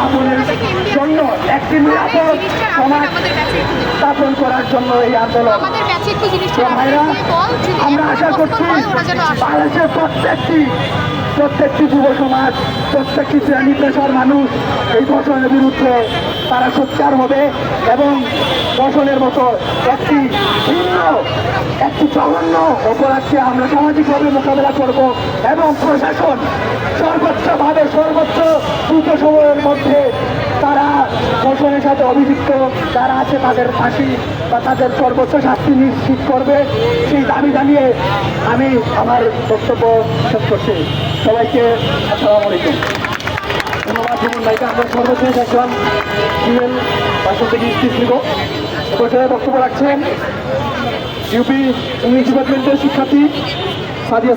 a poner... জন্য একটি নিরাপদ সমাজ স্থাপন করার জন্য এই আন্দোলন। আমরা আশা করছি বাংলাদেশের প্রত্যেকটি প্রত্যেকটি যুব সমাজ প্রত্যেকটি শ্রেণি পেশার মানুষ এই ধর্ষণের বিরুদ্ধে তারা সোচ্চার হবে এবং ধর্ষণের মতো একটি ভিন্ন একটি জঘন্য অপরাধকে আমরা সামাজিকভাবে মোকাবেলা করব এবং প্রশাসন সর্বোচ্চভাবে সর্বোচ্চ দ্রুত সময়ের মধ্যে তারা ধর্ষণের সাথে অভিযুক্ত যারা আছে তাদের ফাঁসি বা তাদের সর্বোচ্চ শাস্তি নিশ্চিত করবে। সেই দাবি জানিয়ে আমি আমার বক্তব্য শেষ করছি। সবাইকে আসসালাম আলাইকুম। ছিল বক্তব্য ইউপি শিক্ষার্থী সাদিয়া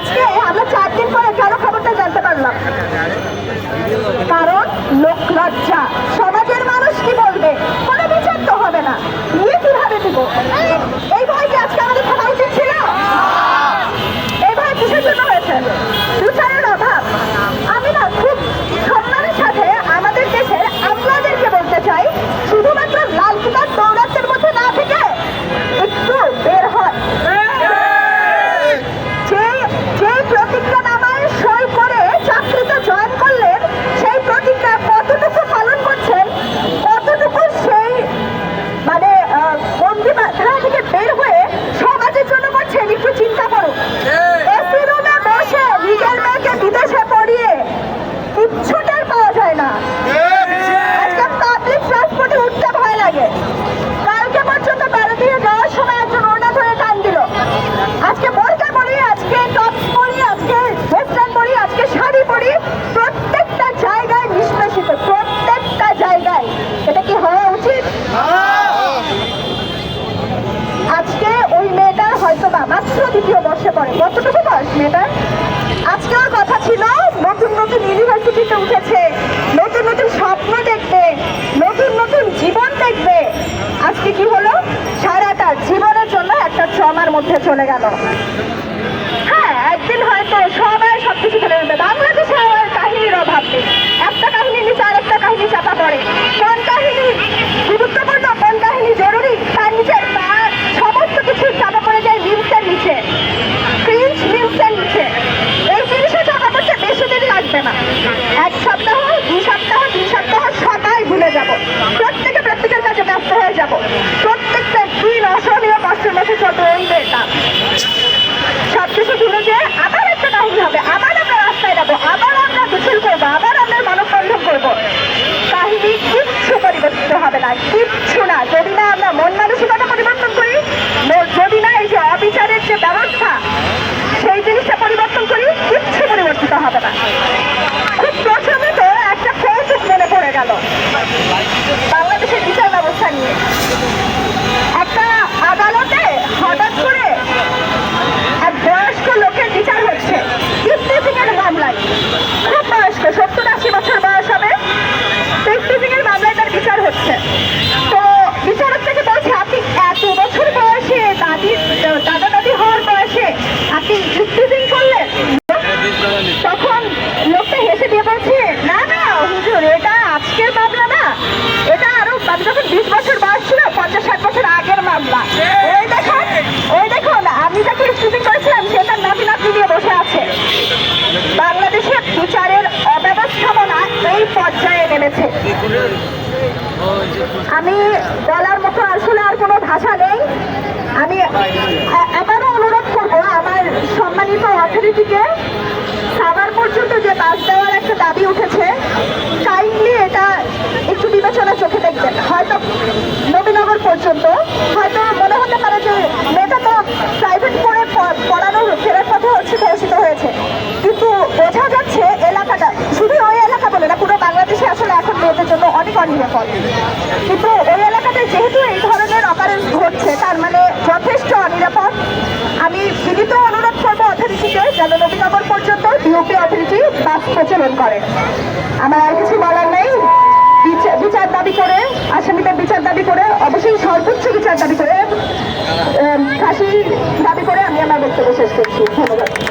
আজকে আমরা চার দিন পরে কেন খবরটা জানতে পারলাম। কারণ লোক লজ্জা মেয়েটা কথা ছিল, নতুন নতুন ইউনিভার্সিটিতে উঠেছে, নতুন নতুন স্বপ্ন দেখবে, নতুন নতুন জীবন দেখবে। আজকে কি হলো? সারাটা জীবনের জন্য একটা ট্রমার মধ্যে চলে গেল। আমি বলার মতো আসলে আর কোনো ভাষা নেই। আমি আবারও অনুরোধ করব, আমার সম্মানিত অথরিটিকে সাভার পর্যন্ত যে বাস দেওয়ার একটা দাবি উঠেছে কাইন্ডলি এটা একটু বিবেচনা চোখে দেখবেন। হয়তো নবীনগর পর্যন্ত, হয়তো মনে হতে পারে যে মেয়েটা তো যেন নবীনগর পর্যন্ত ডিওপি অথরিটি বাস প্রচলন করে। আমার আর কিছু বলার নেই। বিচার- দাবি করে, আসামিদের বিচার দাবি করে, অবশ্যই সর্বোচ্চ বিচার দাবি করে ফাঁসি দাবি করে আমি আমার বক্তব্য শেষ করছি। ধন্যবাদ।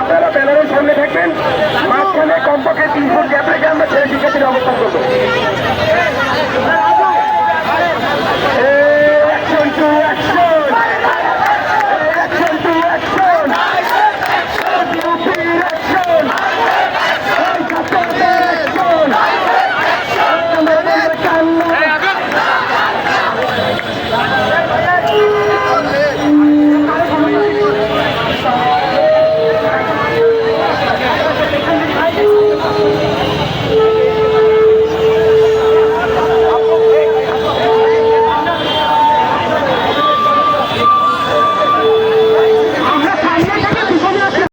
আপনারা ব্যানারের সামনে থাকবেন মাঝখানে কমপক্ষে তিন ফুট গ্যাপ রেখে আমরা ছেলে শিক্ষার্থীর অবস্থান করব।